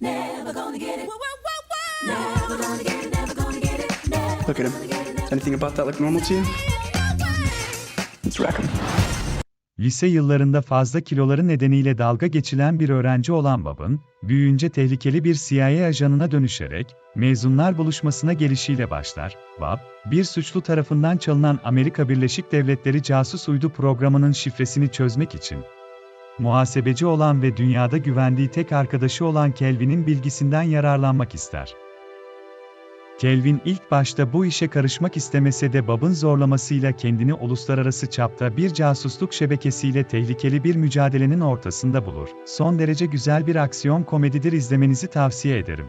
never gonna get it. Never gonna get it, never gonna get it. Never Look at him. Anything about that look normal to you? Let's rack him. Lise yıllarında fazla kiloları nedeniyle dalga geçilen bir öğrenci olan Bob'ın, büyüyünce tehlikeli bir CIA ajanına dönüşerek, mezunlar buluşmasına gelişiyle başlar. Bob, bir suçlu tarafından çalınan Amerika Birleşik Devletleri casus uydu programının şifresini çözmek için, muhasebeci olan ve dünyada güvendiği tek arkadaşı olan Kelvin'in bilgisinden yararlanmak ister. Kelvin ilk başta bu işe karışmak istemese de Bob'ın zorlamasıyla kendini uluslararası çapta bir casusluk şebekesiyle tehlikeli bir mücadelenin ortasında bulur. Son derece güzel bir aksiyon komedidir izlemenizi tavsiye ederim.